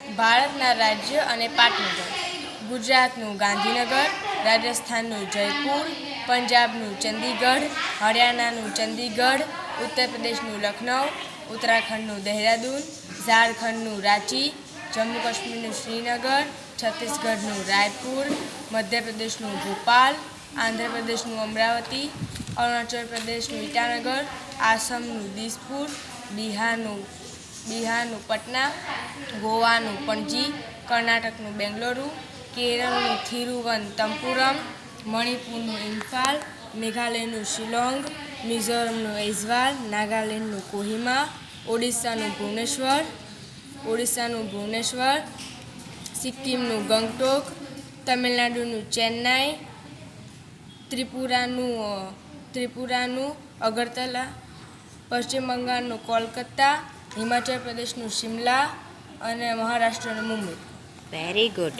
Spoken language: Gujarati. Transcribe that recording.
ભારતના રાજ્ય અને પાટનગર. ગુજરાતનું ગાંધીનગર, રાજસ્થાનનું જયપુર, પંજાબનું ચંદીગઢ, હરિયાણાનું ચંદીગઢ ઉત્તર પ્રદેશનું લખનઉ, ઉત્તરાખંડનું દહેરાદૂન, ઝારખંડનું રાંચી જમ્મુ કાશ્મીરનું શ્રીનગર, છત્તીસગઢનું રાયપુર, મધ્યપ્રદેશનું ભોપાલ, આંધ્રપ્રદેશનું અમરાવતી, અરુણાચલ પ્રદેશનું ઈટાનગર, આસામનું દિસપુર, બિહારનું બિહારનું, પટના, ગોવાનું, પણજી, કર્ણાટકનું, બેંગલુરુ, કેરળનું થિરુવનંતપુરમ મણિપુરનું, ઇમ્ફાલ, મેઘાલયનું, શિલોંગ, મિઝોરમનું ઐઝવાલ નાગાલેન્ડનું, કોહિમા, ઓડિશાનું, ભુવનેશ્વર ઓડિશાનું, ભુવનેશ્વર, સિક્કિમનું, ગંગટોક, તમિલનાડુનું, ચેન્નાઈ, ત્રિપુરાનું ત્રિપુરાનું, અગરતલા, પશ્ચિમ બંગાળનું, કોલકાતા હિમાચલ પ્રદેશનું શિમલા અને મહારાષ્ટ્રનું મુંબઈ. Very good